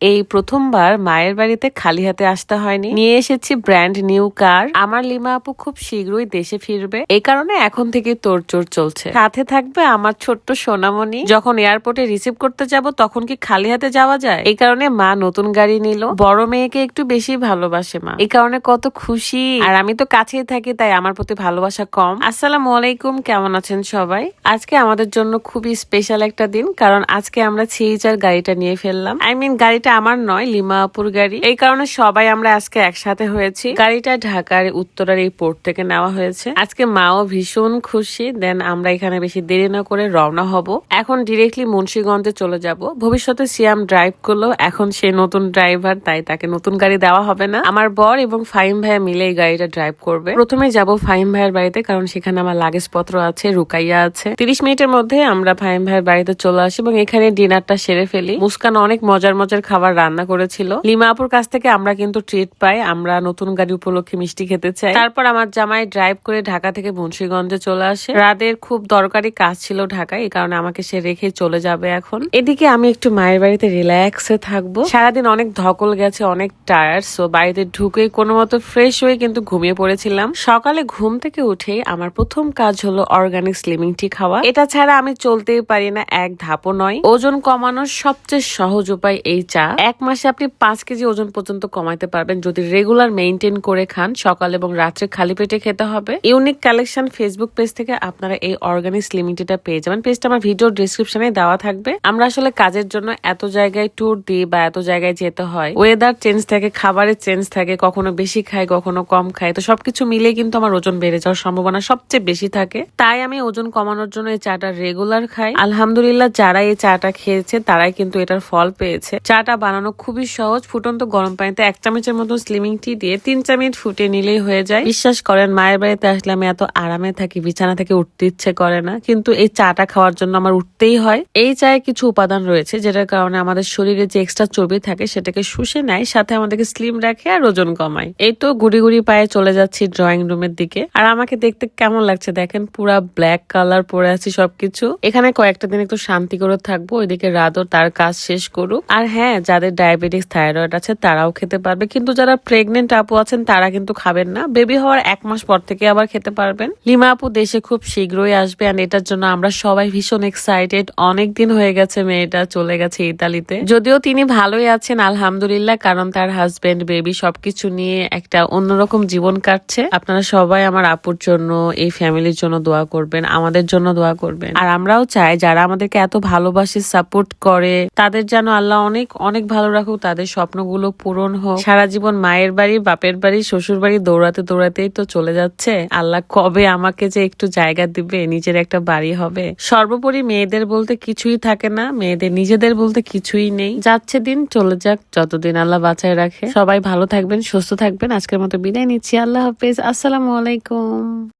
এই প্রথমবার মায়ের বাড়িতে খালি হাতে আসতে হয়নি। নিয়ে এসেছি ব্র্যান্ড নিউ কার আমার লিমা আপু খুব শীঘ্রই দেশে ফিরবে। এই কারণে এখন থেকে তোড়জোড় চলছে। সাথে থাকবে আমার ছোট্ট সোনামণি। যখন এয়ারপোর্টে রিসিভ করতে যাব, তখন কি খালি হাতে যাওয়া যায়? এই কারণে মা নতুন গাড়ি নিল। বড় মেয়েকে একটু বেশি ভালোবাসে মা। এই কারণে কত খুশি। আর আমি তো কাছেই থাকি, তাই আমার প্রতি ভালোবাসা কম। আসসালামু আলাইকুম, কেমন আছেন সবাই? আজকে আমাদের জন্য খুবই স্পেশাল একটা দিন, কারণ আজকে আমরা সিএইচআর গাড়িটা নিয়ে ফেললাম। আই মিন গাড়িটা আমার নয়, লিমাপুর গাড়ি। এই কারণে সবাই আমরা আজকে একসাথে হয়েছি। গাড়িটা ঢাকার উত্তরার এই পোর্ট থেকে নেওয়া হয়েছে। আজকে মাও ভীষণ খুশি দেন আমরা এখানে বেশি দেরি না করে রওনা হব। এখন ডিরেক্টলি মুন্সিগঞ্জে চলে যাব। ভবিষ্যতে সিয়াম ড্রাইভ করল, এখন সে নতুন ড্রাইভার তাই তাকে নতুন গাড়ি দেওয়া হবে না। আমার বর এবং ফাইম ভাইয়া মিলে এই গাড়িটা ড্রাইভ করবে। প্রথমে যাব ফাইম ভাইয়ের বাড়িতে, কারণ সেখানে আমার লাগেজ পত্র আছে, রুকাইয়া আছে। তিরিশ মিনিটের মধ্যে আমরা ফাইম ভাইয়ের বাড়িতে চলে আসি এবং এখানে ডিনারটা সেরে ফেলি। মুস্কান অনেক মজার মজার খাবার রান্না করেছিল। লিমা আপুর কাছ থেকে আমরা কিন্তু ট্রিট পাই, আমরা নতুন গাড়ি উপলক্ষে মিষ্টি খেতে চাই। তারপর আমার জামাই ড্রাইভ করে ঢাকা থেকে মুন্সিগঞ্জে চলে আসে। রাদের খুব দরকারি কাজ ছিল ঢাকায়, এই কারণে আমাকে সে রেখে চলে যাবে এখন। এদিকে আমি একটু মায়ের বাড়িতে রিল্যাক্সে থাকব। সারাদিন অনেক ধকল গেছে, অনেক টায়ার্ড সো বাড়িতে ঢুকে কোনো মতো ফ্রেশ হয়ে কিন্তু ঘুমিয়ে পড়েছিলাম। সকালে ঘুম থেকে উঠে আমার প্রথম কাজ হলো অর্গানিক স্লিমিং টি খাওয়া। এটা ছাড়া আমি চলতেই পারি না, এক ধাপও নয়। ওজন কমানোর সবচেয়ে সহজ উপায় এই চা এক মাসে আপনি পাঁচ কেজি ওজন পর্যন্ত কমাতে পারবেন। যদি রেগুলার মেনটেন করে খান, সকাল এবং রাত্রে খালি পেটে খেতে হবে। ইউনিক কালেকশন ফেসবুক পেজ থেকে আপনারা এই অর্গানিক স্লিমিং টিটা পেয়ে যাবেন। পেজটা আমার ভিডিও ডিসক্রিপশনে দেওয়া থাকবে। আমরা আসলে কাজের জন্য এত জায়গায় ট্যুর দিই বা এত জায়গায় যেতে হয়। ওয়েদার চেঞ্জ থাকে, খাবারের চেঞ্জ থাকে, কখনো বেশি খাই, কখনো কম খাই। তো সবকিছু মিলিয়ে কিন্তু আমার ওজন বেড়ে যাওয়ার সম্ভাবনা সবচেয়ে বেশি থাকে। তাই আমি ওজন কমানোর জন্য এই চাটা রেগুলার খাই। আলহামদুলিল্লাহ, যারা এই চাটা খেয়েছে, তারাই কিন্তু এটার ফল পেয়েছে। চাটা বানানো খুবই সহজ। ফুটন্ত গরম পানিতে এক চামচের মতো স্লিমিং টি দিয়ে তিন চার মিনিট ফুটিয়ে নিলেই হয়ে যায়। বিশ্বাস করেন, মায়ের বাড়িতে আসলে আমি এত আরামে থাকি, বিছানা থেকে উঠতে ইচ্ছে করে না। কিন্তু এই চাটা খাওয়ার জন্য আমার উঠতেই হয়। এই চায়ে কিছু উপাদান রয়েছে, যেটার কারণে আমাদের শরীরে যে এক্সট্রা চর্বি থাকে, সেটাকে শুষে নেয়, সাথে আমাদেরকে স্লিম রাখে আর ওজন কমায়। এই তো গুড়ি গুড়ি পায়ে চলে যাচ্ছি ড্রয়িং রুমের দিকে। আর আমাকে দেখতে কেমন লাগছে দেখেন, পুরা ব্ল্যাক কালার পরে আছি সবকিছু। এখানে কয়েকটা দিন একটু শান্তি করে থাকব, ওইদিকে রাতও তার কাজ শেষ করুক। আর হ্যাঁ যাদের ডায়াবেটিস, থাইরয়েড আছে, তারাও খেতে পারবে। কিন্তু যারা প্রেগনেন্ট আপু আছেন, তারা কিন্তু খাবেন না। বেবি হওয়ার এক মাস পর থেকে আবার খেতে পারবেন। লিমা আপু দেশে খুব শীঘ্রই আসবে আর এটার জন্য আমরা সবাই ভীষণ এক্সাইটেড অনেক দিন হয়ে গেছে মেয়েটা চলে গেছে ইতালিতে। যদিও তিনি ভালোই আছেন, আলহামদুলিল্লাহ, কারণ তার হাজবেন্ড বেবি সবকিছু নিয়ে একটা অন্যরকম জীবন কাটছে। আপনারা সবাই আমার আপুর জন্য, এই ফ্যামিলির জন্য দোয়া করবেন, আমাদের জন্য দোয়া করবেন। আর আমরাও চাই, যারা আমাদেরকে এত ভালোবাসে সাপোর্ট করে, তাদের যেন আল্লাহ অনেক অনেক অনেক ভালো রাখুক, তাদের স্বপ্নগুলো পূরণ হোক। সারা জীবন মায়ের বাড়ি, বাপের বাড়ি, শ্বশুর বাড়ি দৌড়াতে দৌড়াতেই তো চলে যাচ্ছে। আল্লাহ কবে আমাকে যে একটু জায়গা দিবে, নিজের একটা বাড়ি হবে। সর্বোপরি মেয়েদের বলতে কিছুই থাকে না, মেয়েদের নিজেদের বলতে কিছুই নেই। যাচ্ছে দিন, চলে যাক, যতদিন আল্লাহ বাঁচায় রাখে। সবাই ভালো থাকবেন, সুস্থ থাকবেন। আজকের মতো বিদায় নিচ্ছি। আল্লাহ হাফেজ। আসসালামু আলাইকুম।